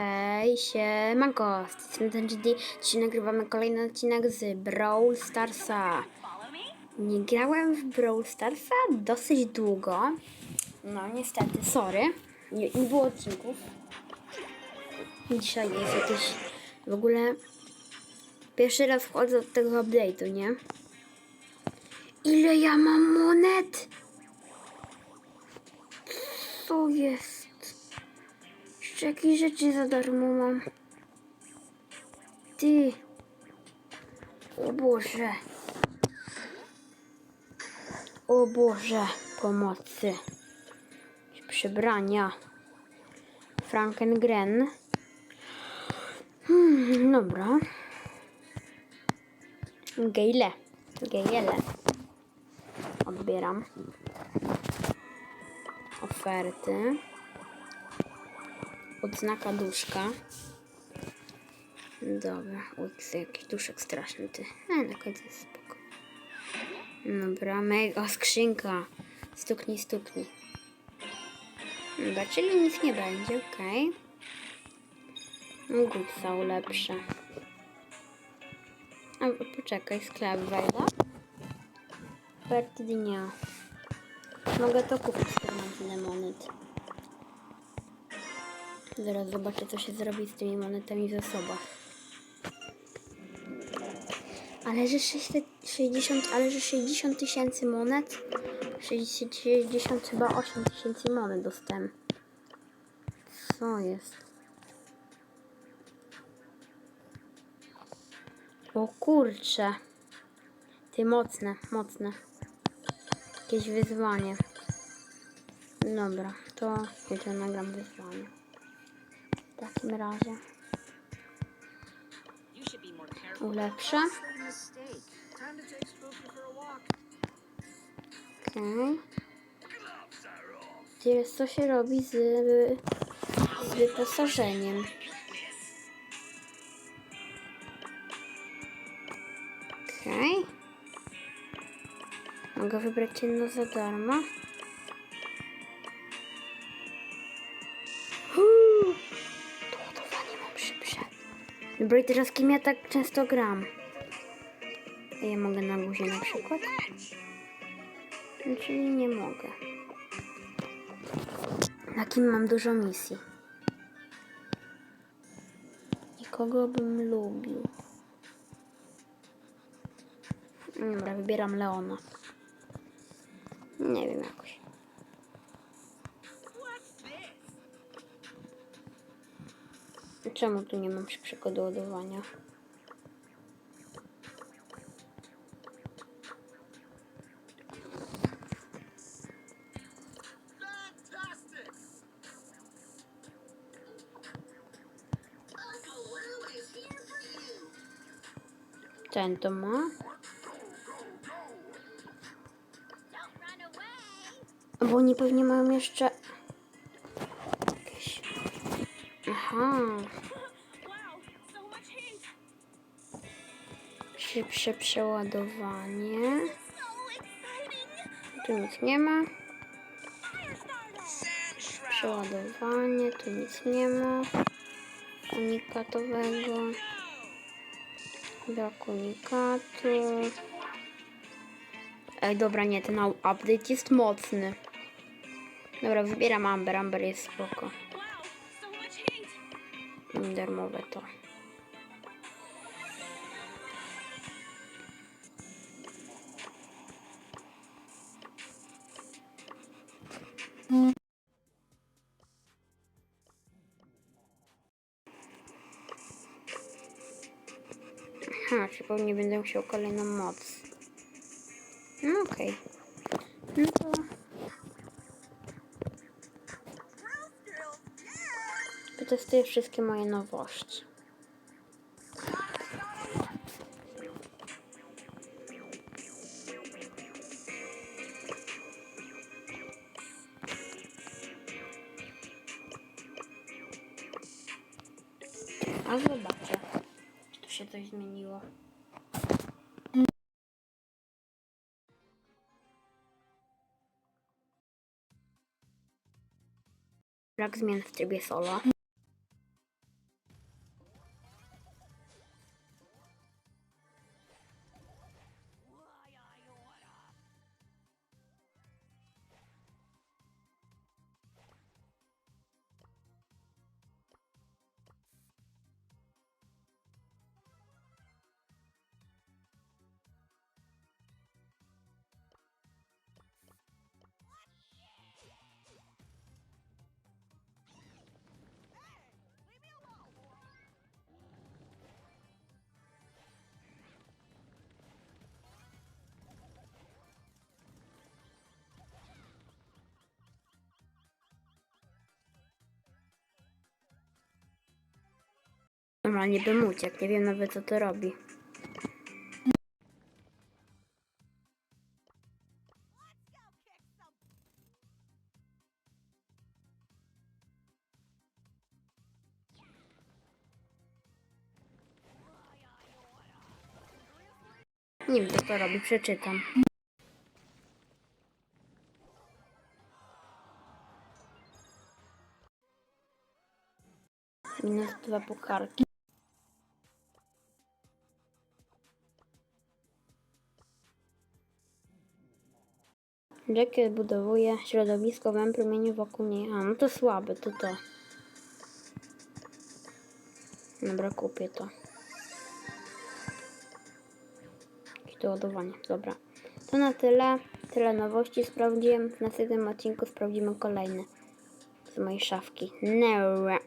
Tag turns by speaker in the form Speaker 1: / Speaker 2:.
Speaker 1: Hej, siemanko, z tej strony ten GD. Dzisiaj nagrywamy kolejny odcinek z Brawl Starsa. Nie grałem w Brawl Starsa dosyć długo. No niestety, sorry. Nie, nie było odcinków. Dzisiaj jest jakiś... W ogóle... Pierwszy raz wchodzę od tego update'u, nie? Ile ja mam monet? Co jest? Jeszcze jakieś rzeczy za darmo mam. Ty. O Boże. O Boże. Pomocy. Przebrania. Frankengren. Hmm, dobra. Gejle. Gejele. Odbieram. Oferty. Odznaka duszka. Dobra, co jakiś duszek straszny ty. E, na końcu jest spoko. Dobra, mega skrzynka. Stuknij, stuknij. Dobra, czyli nic nie będzie, okej. Okay. są lepsze. A, poczekaj, sklep wejdę. Oferty dnia. Mogę to kupić, skoro mam tyle monet. Zaraz zobaczę, co się zrobi z tymi monetami w zasobach. Ale że 600 60, ale że 60 tysięcy monet? 60, 60 chyba 8 tysięcy monet dostałem. Co jest? O kurcze. Ty mocne, mocne. Jakieś wyzwanie. Dobra, to jutro nagram wyzwanie. Takim razie ulepszę. Okej. Teraz co się robi z, z wyposażeniem? Okej. Mogę wybrać jedno za darmo. Dobra i teraz kim ja tak często gram? Ja mogę na guzie na przykład? Czyli nie mogę. Na kim mam dużo misji? Nikogo bym lubił. Dobra, wybieram Leona. Nie wiem jakoś. Czemu tu nie mam szybszego doładowania? Ten to ma. Bo oni pewnie mają jeszcze Szybsze przeładowanie. Tu nic nie ma. Przeładowanie, tu nic nie ma. Unikatowego. Brak unikatu. Ej, dobra, nie, ten update jest mocny. Dobra, wybieram Amber, Amber jest spoko. Mm, Darmowe to. Aha, czy pewnie będę musiał kolejną moc. No okej. No to... Potestuję wszystkie moje nowości. A zobaczę, czy tu się coś zmieniło. Brak zmian w solo. Normalnie bym uciekł. Nie wiem nawet co to robi. Nie wiem co to robi, przeczytam. Minus dwa pucharki. Jack budowuje środowisko w promieniu wokół niej. A, no to słabe, to to. Dobra, kupię to. Jakieś doładowanie, dobra. To na tyle. Tyle nowości sprawdziłem. W następnym odcinku sprawdzimy kolejne z mojej szafki. Nera.